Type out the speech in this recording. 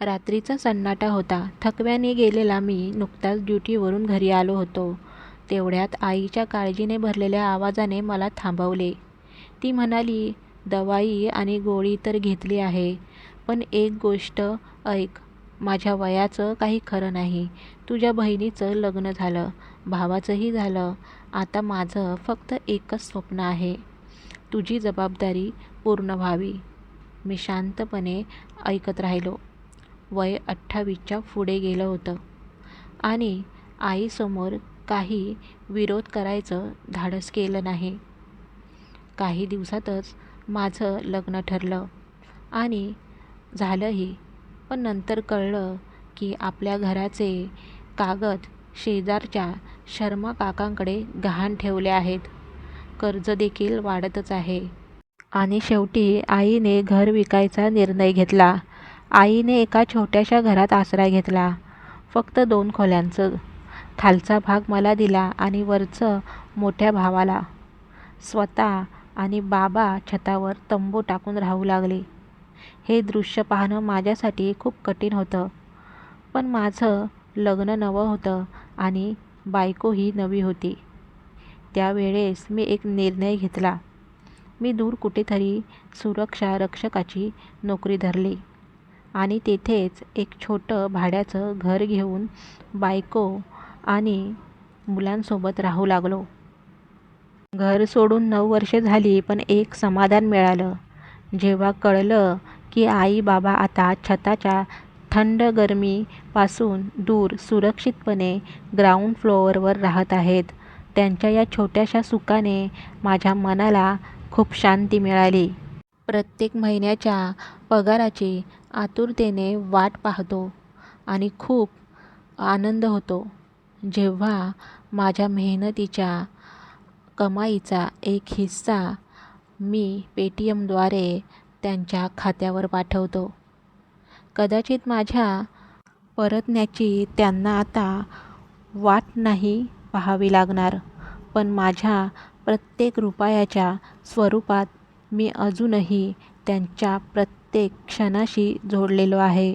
रात्रीचा सन्नाटा होता. थकव्याने गेलेला मी नुकताच ड्युटीवरून घरी आलो होतो. तेवढ्यात आईच्या काळजीने भरलेल्या आवाजाने मला थांबवले. ती म्हणाली, दवाई आणि गोळी तर घेतली आहे, पण एक गोष्ट ऐक. माझ्या वयाचं काही खरं नाही. तुझ्या बहिणीचं लग्न झालं, भावाचंही झालं. आता माझं फक्त एकच स्वप्न आहे, तुझी जबाबदारी पूर्ण व्हावी. मी शांतपणे ऐकत राहिलो. वय अठ्ठावीसच्या पुढे गेलं होतं आणि आईसमोर काही विरोध करायचं धाडस केलं नाही. काही दिवसातच माझं लग्न ठरलं आणि झालंही. पण नंतर कळलं की आपल्या घराचे कागद शेजारच्या शर्मा काकांकडे गहाण ठेवले आहेत. कर्जदेखील वाढतच आहे. आणि शेवटी आईने घर विकायचा निर्णय घेतला. आईने एका छोट्याशा घरात आसरा घेतला. फक्त दोन खोल्यांचं. खालचा भाग मला दिला आणि वरचं मोठ्या भावाला. स्वतः आणि बाबा छतावर तंबू टाकून राहू लागले. हे दृश्य पाहणं माझ्यासाठी खूप कठीण होतं. पण माझं लग्न नवं होतं आणि बायकोही नवी होती. त्यावेळेस मी एक निर्णय घेतला. मी दूर कुठेतरी सुरक्षा रक्षकाची नोकरी धरली आणि तेथेच एक छोटं भाड्याचं घर घेऊन बायको आणि मुलांसोबत राहू लागलो. घर सोडून नऊ वर्षे झाली पण एक समाधान मिळालं. जेव्हा कळलं की आई बाबा आता छताच्या थंड गरमीपासून दूर सुरक्षितपणे ग्राउंड फ्लोअरवर राहत आहेत, त्यांच्या या छोट्याशा सुखाने माझ्या मनाला खूप शांती मिळाली. प्रत्येक महिन्याच्या पगाराची आतुरतेने वाट पाहतो आणि खूप आनंद होतो जेव्हा माझ्या मेहनतीच्या कमाईचा एक हिस्सा मी पेटीएमद्वारे त्यांच्या खात्यावर पाठवतो. कदाचित माझ्या परतण्याची त्यांना आता वाट नाही पाहावी लागणार, पण माझ्या प्रत्येक रुपयाच्या स्वरूपात मी अजूनही त्यांच्या प्रत्येक क्षणाशी जोडलेलो आहे.